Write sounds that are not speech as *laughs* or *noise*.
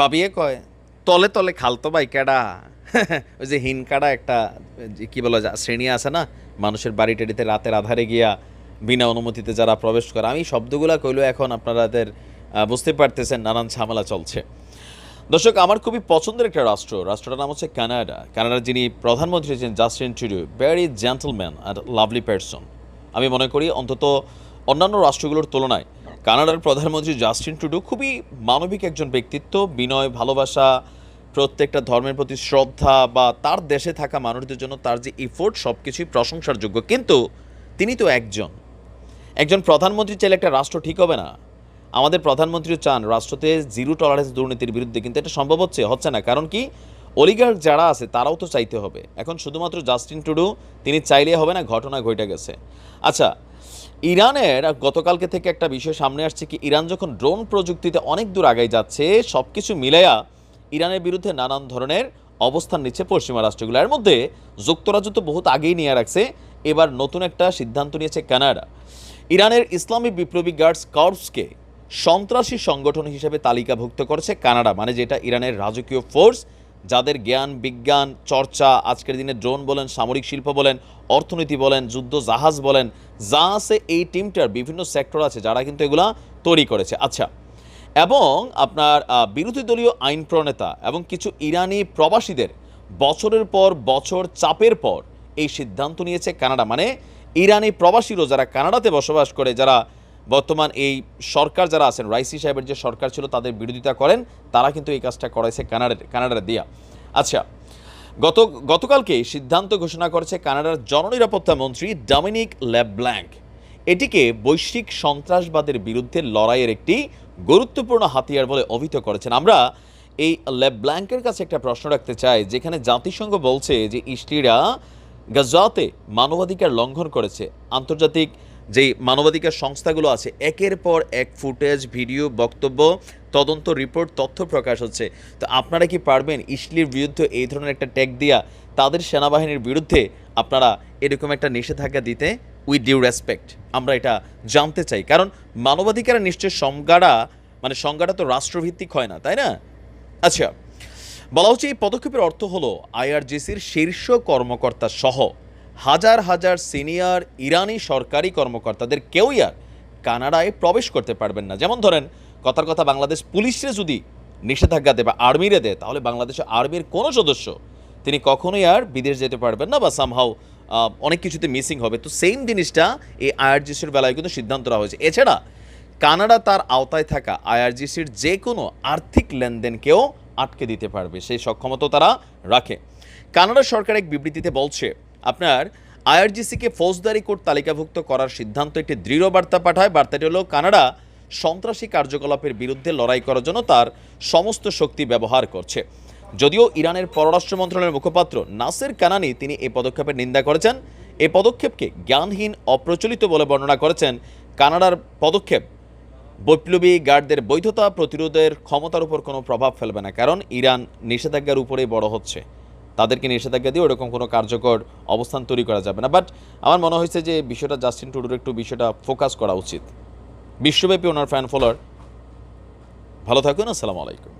বাবিয়ে কয়, তলে তলে খালতো ভাই কেডা? *laughs* ওই যে হিনকাডা একটা, কি বলা যায় শ্রেণি আছে না, মানুষের বাড়ি টাড়িতে রাতের আধারে গিয়া বিনা অনুমতিতে যারা প্রবেশ করে, আমি শব্দগুলা কইলো এখন আপনারাদের বুঝতে পারতেছেন নানান ঝামেলা চলছে। দর্শক, আমার খুবই পছন্দের একটা রাষ্ট্র, রাষ্ট্রটার নাম হচ্ছে কানাডা। কানাডার যিনি প্রধানমন্ত্রী ছিলেন জাস্টিন ট্রুডো ভেরি জেন্টলম্যান আর লাভলি পারসন আমি মনে করি অন্তত অন্যান্য রাষ্ট্রগুলোর তুলনায় কানাডার প্রধানমন্ত্রী জাস্টিন ট্রুডো খুবই মানবিক একজন ব্যক্তিত্ব, বিনয়, ভালোবাসা, প্রত্যেকটা ধর্মের প্রতি শ্রদ্ধা বা তার দেশে থাকা মানুষদের জন্য তার যে ইফোর্ট সব কিছুই প্রশংসার যোগ্য কিন্তু তিনি তো একজন। একজন প্রধানমন্ত্রী চাইলে একটা রাষ্ট্র ঠিক হবে না। আমাদের প্রধানমন্ত্রীও চান রাষ্ট্রতে জিরো টলারেন্স দুর্নীতির বিরুদ্ধে, কিন্তু এটা সম্ভব হচ্ছে হচ্ছে না। কারণ কি? অলিগার্ক যারা আছে, তারাও তো চাইতে হবে। এখন শুধুমাত্র জাস্টিন টুডু তিনি চাইলে হবে না, ঘটনা ঘটে গেছে। আচ্ছা ইরানের গতকালকে থেকে একটা বিষয় সামনে আসছে কি, ইরান যখন ড্রোন প্রযুক্তিতে অনেক দূর আগাই যাচ্ছে সব কিছু মিলাইয়া ইরানের বিরুদ্ধে নানান ধরনের অবস্থান নিচ্ছে পশ্চিমা রাষ্ট্রগুলো। এর মধ্যে যুক্তরাজ্য তো বহুত আগেই নিয়ে রাখছে, এবার নতুন একটা সিদ্ধান্ত নিয়েছে কানাডা। ইরানের ইসলামী বিপ্লবী গার্ডস কর্পসকে সন্ত্রাসী সংগঠন হিসেবে তালিকাভুক্ত করেছে কানাডা মানে যেটা ইরানের রাজকীয় ফোর্স, যাদের জ্ঞান, বিজ্ঞান, চর্চা, আজকের দিনে ড্রোন বলেন, সামরিক শিল্প বলেন অর্থনীতি বলেন, যুদ্ধ, জাহাজ বলেন, যা আছে এই টিমটার বিভিন্ন সেক্টর আছে যারা কিন্তু এগুলা তৈরি করেছে। আচ্ছা এবং আপনার বিরোধী দলীয় আইন প্রণেতা এবং কিছু ইরানি প্রবাসীদের বছরের পর বছর চাপের পর এই সিদ্ধান্ত নিয়েছে কানাডা। মানে ইরানি প্রবাসীরও যারা কানাডাতে বসবাস করে, যারা বর্তমান এই সরকার যারা আছেন, রাইসি সাহেবের যে সরকার ছিল, তাদের বিরোধিতা করেন, তারা কিন্তু এই কাজটা করাইছে কানাডার কানাডার দিয়া। আচ্ছা গত গতকালকে সিদ্ধান্ত ঘোষণা করেছে কানাডার জননিরাপত্তা মন্ত্রী ডমিনিক ল্যাবল্যাঙ্ক। এটিকে বৈশ্বিক সন্ত্রাসবাদের বিরুদ্ধে লড়াইয়ের একটি গুরুত্বপূর্ণ হাতিয়ার বলে অভিহিত করেছেন। আমরা এই ল্যাবল্যাঙ্কের কাছে একটা প্রশ্ন রাখতে চাই, যেখানে জাতিসংঘ বলছে যে ইস্টিরা গাজাতে মানবাধিকার লঙ্ঘন করেছে। আন্তর্জাতিক যেই মানবাধিকার সংস্থাগুলো আছে, একের পর এক ফুটেজ, ভিডিও, বক্তব্য, তদন্ত রিপোর্ট, তথ্য প্রকাশ হচ্ছে। তো আপনারা কি পারবেন ইসলির বিরুদ্ধে এই ধরনের একটা ট্যাগ দিয়া? তাদের সেনাবাহিনীর বিরুদ্ধে আপনারা এরকম একটা নিষেধাজ্ঞা দিতে উইথ ডিউ রেসপেক্ট আমরা এটা জানতে চাই। কারণ মানবাধিকারের নিশ্চয় সংজ্ঞাটা মানে সংজ্ঞাটা তো রাষ্ট্রভিত্তিক হয় না, তাই না? আচ্ছা বলা হচ্ছে এই পদক্ষেপের অর্থ হলো আইআরজিসির শীর্ষ কর্মকর্তা সহ হাজার হাজার সিনিয়র ইরানি সরকারি কর্মকর্তাদের কেউই আর কানাডায় প্রবেশ করতে পারবেন না। যেমন ধরেন, কথার কথা বাংলাদেশ পুলিশে যদি নিষেধাজ্ঞা দেয় বা আর্মিরে দেয়, তাহলে বাংলাদেশের আর্মির কোনো সদস্য তিনি কখনোই আর বিদেশ যেতে পারবেন না বা সামহাও অনেক কিছুতে মিসিং হবে। তো সেম জিনিসটা এই আইআরজিসির বেলায় কিন্তু সিদ্ধান্ত নেওয়া হয়েছে। এছাড়া, কানাডা তার আওতায় থাকা আইআরজিসির যে কোনো আর্থিক লেনদেনকেও আটকে দিতে পারবে। সেই সক্ষমতা তারা রাখে। কানাডা সরকার এক বিবৃতিতে বলছে আপনার আইআরজিসিকে ফৌজদারি কোর্ট তালিকাভুক্ত করার সিদ্ধান্ত একটি দৃঢ় বার্তা পাঠায়। বার্তাটি হলো, কানাডা সন্ত্রাসী কার্যকলাপের বিরুদ্ধে লড়াই করার জন্য তার সমস্ত শক্তি ব্যবহার করছে। যদিও ইরানের পররাষ্ট্র মন্ত্রণালয়ের মুখপাত্র নাসের কানানি তিনি এই পদক্ষেপের নিন্দা করেছেন। এ পদক্ষেপকে জ্ঞানহীন, অপ্রচলিত বলে বর্ণনা করেছেন কানাডার পদক্ষেপ। বৈপ্লবী গার্ডদের বৈধতা প্রতিরোধের ক্ষমতার উপর কোনো প্রভাব ফেলবে না, কারণ ইরান নিষেধাজ্ঞার উপরেই বড় হচ্ছে। তাদেরকে নিষেধাজ্ঞা দিয়ে ওরকম কোনো কার্যকর অবস্থান তৈরি করা যাবে না। বাট আমার মনে হয়েছে যে বিষয়টা জাস্টিন টুডুর একটু বিষয়টা ফোকাস করা উচিত। বিশ্বব্যাপী ওনার ফ্যান ফলোয়ার ভালো থাকুন, আসসালামু আলাইকুম।